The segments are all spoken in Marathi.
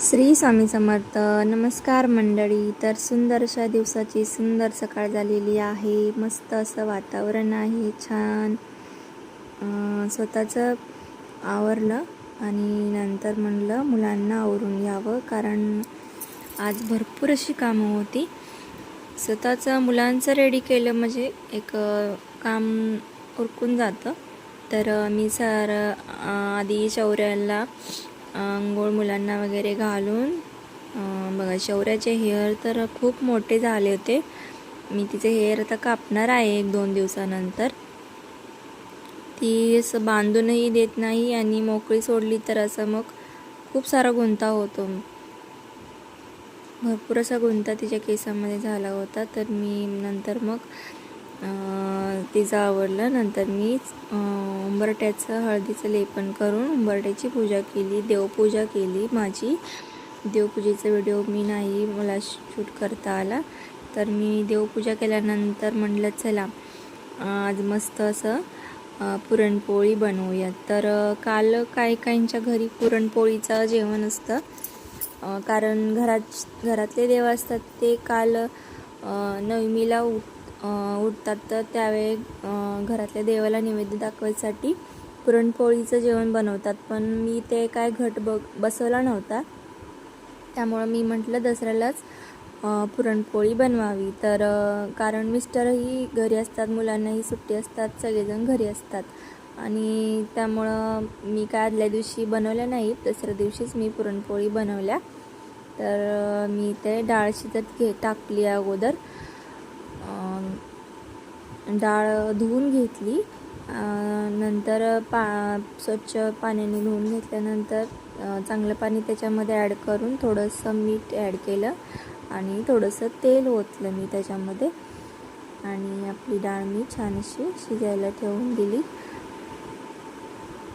श्री स्वामी समर्थ नमस्कार मंडळी. तर सुंदर अशा दिवसाची सुंदर सकाळ झालेली आहे. मस्त असं वातावरण आहे छान. स्वतःचं आवरलं आणि नंतर म्हणलं मुलांना आवरून यावं कारण आज भरपूर अशी कामं होती. स्वतःचं मुलांचं रेडी केलं म्हणजे एक काम उरकून जातं. तर मी सर आधी शौर्याला आंघोळ मुलांना वगैरे घालून बघा शौर्याचे हेअर तर खूप मोठे झाले होते. मी तिचे हेअर आता कापणार आहे एक दोन दिवसानंतर. ती असं बांधूनही देत नाही आणि मोकळी सोडली तर असं मग खूप सारा गुंता होतो. भरपूर असा गुंता तिच्या केसामध्ये झाला होता. तर मी नंतर मग अं, तिचं आवडलं. नंतर मी उंबरट्याचं हळदीचं लेपन करून उंबरट्याची पूजा केली देवपूजा केली माझी. देवपूजेचा व्हिडिओ मी नाही मला शूट करता आला. तर मी देवपूजा केल्यानंतर म्हटलं चला आज मस्त असं पुरणपोळी बनवूया तर काल काही काहींच्या घरी पुरणपोळीचं जेवण असतं. कारण घरात घरातले देव असतात ते काल नवमीला उठ उठतात. तर त्यावेळी घरातल्या देवाला नैवेद्य दाखवायसाठी पुरणपोळीचं जेवण बनवतात. पण मी ते काय घट बघ बसवला नव्हता. त्यामुळं मी म्हटलं दसऱ्यालाच पुरणपोळी बनवावी. तर कारण मिस्टरही घरी असतात मुलांनाही सुट्टी असतात सगळेजण घरी असतात. आणि त्यामुळं मी काय आदल्या दिवशी बनवल्या नाहीत दुसऱ्या दिवशीच मी पुरणपोळी बनवल्या. तर मी ते डाळ शिजत घे टाकली अगोदर. डाळ धुवून घेतली. नंतर पा स्वच्छ पाण्याने धुवून घेतल्यानंतर चांगलं पाणी त्याच्यामध्ये ॲड करून थोडंसं मीठ ॲड केलं आणि थोडंसं तेल ओतलं मी त्याच्यामध्ये. आणि आपली डाळ मी छान अशी शिजायला ठेवून दिली.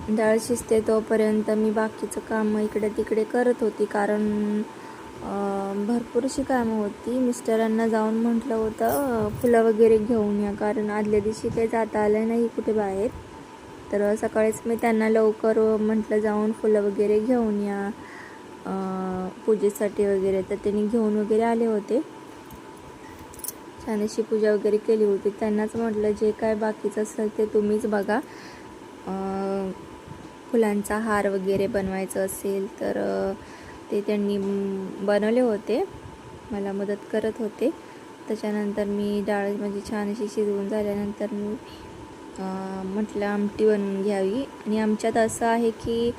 डाळ शिजते तोपर्यंत मी बाकीचं काम इकडे तिकडे करत होती. कारण भरपूरशी भरपूर अशी कामं होती. मिस्टरांना जाऊन म्हटलं होतं फुलं वगैरे घेऊन या कारण आदल्या दिवशी काही जाता आलं नाही कुठे बाहेर. तर सकाळीच मी त्यांना लवकर म्हटलं जाऊन फुलं वगैरे घेऊन या पूजेसाठी वगैरे. तर त्यांनी घेऊन वगैरे आले होते. छान अशी पूजा वगैरे केली होती. त्यांनाच म्हटलं जे काय बाकीचं असेल ते तुम्हीच बघा. फुलांचा हार वगैरे बनवायचं असेल तर ते त्यांनी बनवले होते. मला मदत करत होते. त्याच्यानंतर मी डाळ म्हणजे छान अशी शिजवून झाल्यानंतर मी म्हटलं आमटी बनवून घ्यावी. आणि आमच्यात असं आहे की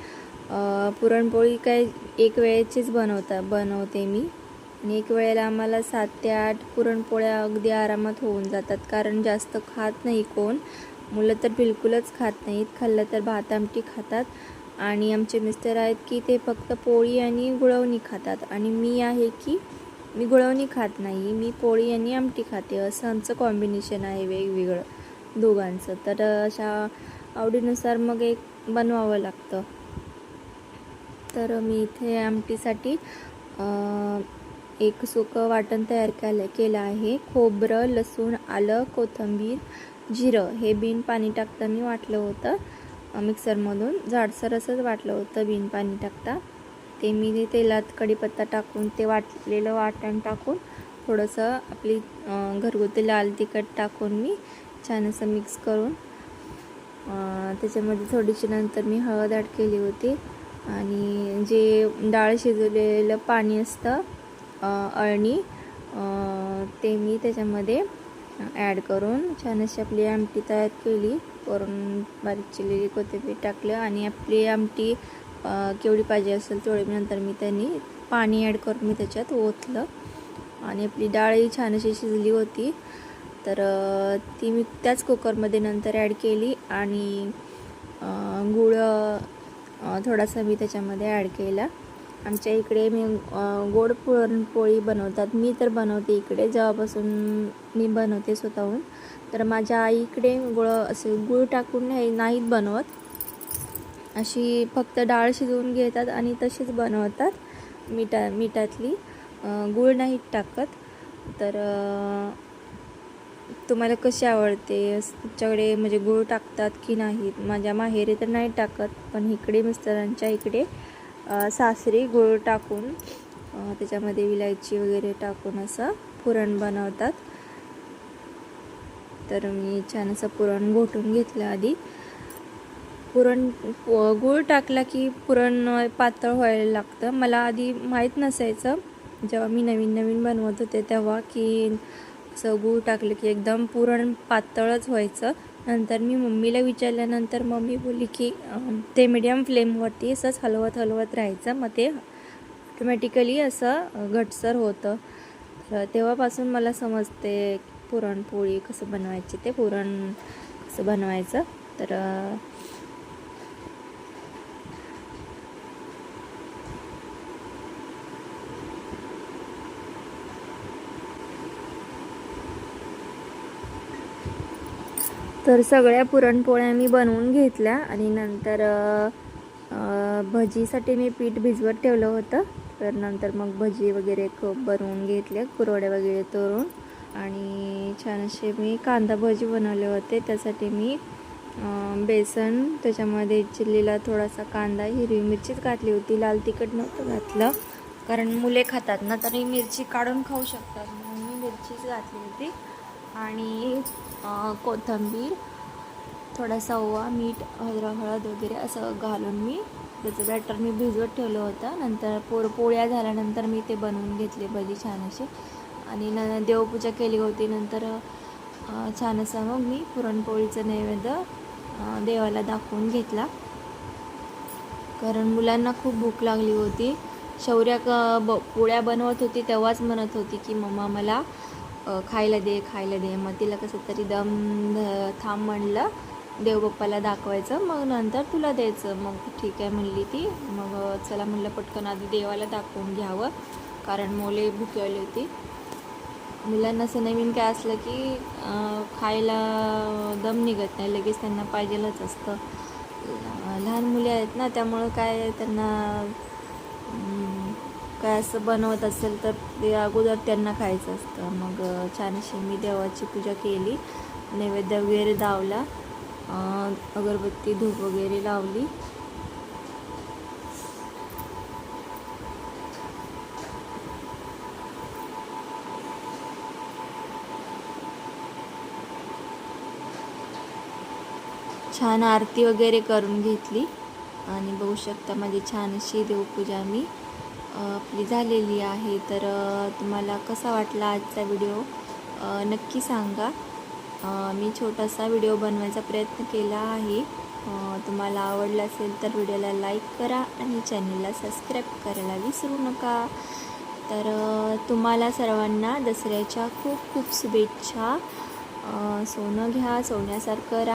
पुरणपोळी काय एक वेळेचीच बनवता बनवते मी. आणि एक वेळेला आम्हाला सात ते आठ पुरणपोळ्या अगदी आरामात होऊन जातात. कारण जास्त खात नाही कोण. मुलं तर बिलकुलच खात नाहीत. खाल्लं तर भात आमटी खातात. आणि आमचे मिस्टर आहेत की ते फक्त पोळी आणि गुळवणी खातात. आणि मी आहे की मी गुळवणी खात नाही मी पोळी आणि आमटी खाते. असं आमचं कॉम्बिनेशन आहे वेगवेगळं दोघांचं. तर अशा आवडीनुसार मग एक बनवावं लागतं. तर मी इथे आमटीसाठी एक सुकं वाटण तयार केलं केलं आहे. खोबरं लसूण आलं कोथिंबीर जिरं हे बिन पाणी टाकता मी वाटलं होतं. मिक्सरमधून जाडसर असंच वाटलं होतं बिन पाणी टाकता. ते मी तेलात कढीपत्ता टाकून ते वाटलेलं वाटण टाकून थोडंसं आपली घरगुती लाल तिखट टाकून मी छान असं मिक्स करून त्याच्यामध्ये थोडीशी नंतर मी हळद ॲड केली होती. आणि जे डाळ शिजवलेलं पाणी असतं अळणी ते मी त्याच्यामध्ये ॲड करून छान अशी आपली आमटी तयार केली. वरून बारीक चिरलेली कोथिंबीर टाकलं आणि आपली आमटी केवढी पाहिजे असेल तेवढी नंतर मी त्यांनी पाणी ॲड करून मी त्याच्यात ओतलं. आणि आपली डाळही छान अशी शिजली होती. तर ती मी त्याच कुकरमध्ये नंतर ॲड केली आणि गुळ थोडासा मी त्याच्यामध्ये ॲड केला. आमच्या इकडे मी गोड पुरणपोळी बनवतात. मी तर बनवते इकडे. जेव्हापासून मी बनवते स्वतःहून. तर माझ्या आईकडे गुळ असे गुळ टाकून नाही नाहीत बनवत. अशी फक्त डाळ शिजवून घेतात आणि तशीच बनवतात मिठा मिठातली. गुळ गूळ नाहीत टाकत. तर तुम्हाला कशी आवडते? तुमच्याकडे म्हणजे गूळ टाकतात की नाहीत? माझ्या माहेरी तर नाही टाकत पण इकडे मिस्टरांच्या इकडे सासरी गूळ टाकून त्याच्यामध्ये विलायची वगैरे टाकून असं पुरण बनवतात. तर मी छान असं पुरण घोटून घेतलं आधी. पुरण गूळ टाकला की पुरण पातळ व्हायला लागतं. मला आधी माहीत नसायचं. जेव्हा मी नवीन नवीन बनवत होते तेव्हा की असं गूळ टाकलं की एकदम पुरण पातळच व्हायचं. नंतर मी मम्मीला विचारल्यानंतर मम्मी बोलली की ते मीडियम फ्लेमवरती असंच हलवत हलवत राहायचं. मग ते ऑटोमॅटिकली असं घटसर होतं. तर तेव्हापासून मला समजते पुरणपोळी कसं बनवायची ते पुरण कसं बनवायचं. तर तर सगळ्या पुरणपोळ्या मी बनवून घेतल्या आणि नंतर भजीसाठी मी पीठ भिजवत ठेवलं होतं. तर नंतर मग भजी वगैरे खूप बनवून घेतले कुरवडे वगैरे तोरून आणि छान असे मी कांदा भजी बनवले होते. त्यासाठी मी बेसन त्याच्यामध्ये चिल्लीला थोडासा कांदा हिरवी मिरचीच घातली होती. लाल तिखट नव्हतं घातलं कारण मुले खातात ना तरी मिरची काढून खाऊ शकतात. म्हणून मी मिरचीच घातली होती. आणि कोथिंबीर थोडासा ओवा मीठ हळद हळद वगैरे असं घालून मी त्याचं बॅटर मी भिजवत ठेवलं होतं. नंतर पोर पोळ्या झाल्यानंतर मी ते बनवून घेतले भजी छान असे. आणि न देवपूजा केली होती. नंतर छान असं मग मी पुरणपोळीचं नैवेद्य देवाला दाखवून घेतला. कारण मुलांना खूप भूक लागली होती. शौर्या क ब पोळ्या बनवत होती तेव्हाच म्हणत होती की मम्मा मला खायला दे खायला दे. मग तिला कसं तरी दम ध- थांब म्हणलं. देवबाप्पाला दाखवायचं. मग नंतर तुला द्यायचं. मग ठीक आहे म्हणली ती. मग चला म्हणलं पटकन आधी देवाला दाखवून घ्यावं. कारण मोले भुकेवली होती. मुलांना असं नवीन काय असलं की खायला दम निघत नाही. लगेच त्यांना पाहिजेलच असतं. लहान मुले आहेत ना त्यामुळं काय त्यांना काय असं बनवत असेल तर ते अगोदर त्यांना खायचं असतं. मग छानशी मी देवाची पूजा केली. नैवेद्य वगैरे दावला. अगरबत्ती धूप वगैरे लावली. छान आरती वगैरे करून घेतली. आणि बघू शकता माझी छान अशी देवपूजा मी. आपली झालेली आहे. तर तुम्हाला कसा वाटला आजचा व्हिडिओ? नक्की सांगा. मी छोटासा व्हिडिओ बनवायचा प्रयत्न केला आहे. तुम्हाला आवडला असेल तर व्हिडिओला लाईक करा आणि चॅनलला सबस्क्राईब करायला विसरू नका. तर तुम्हाला सर्वांना दसऱ्याच्या खूप खूप शुभेच्छा. सोनं घ्या सोन्यासारखं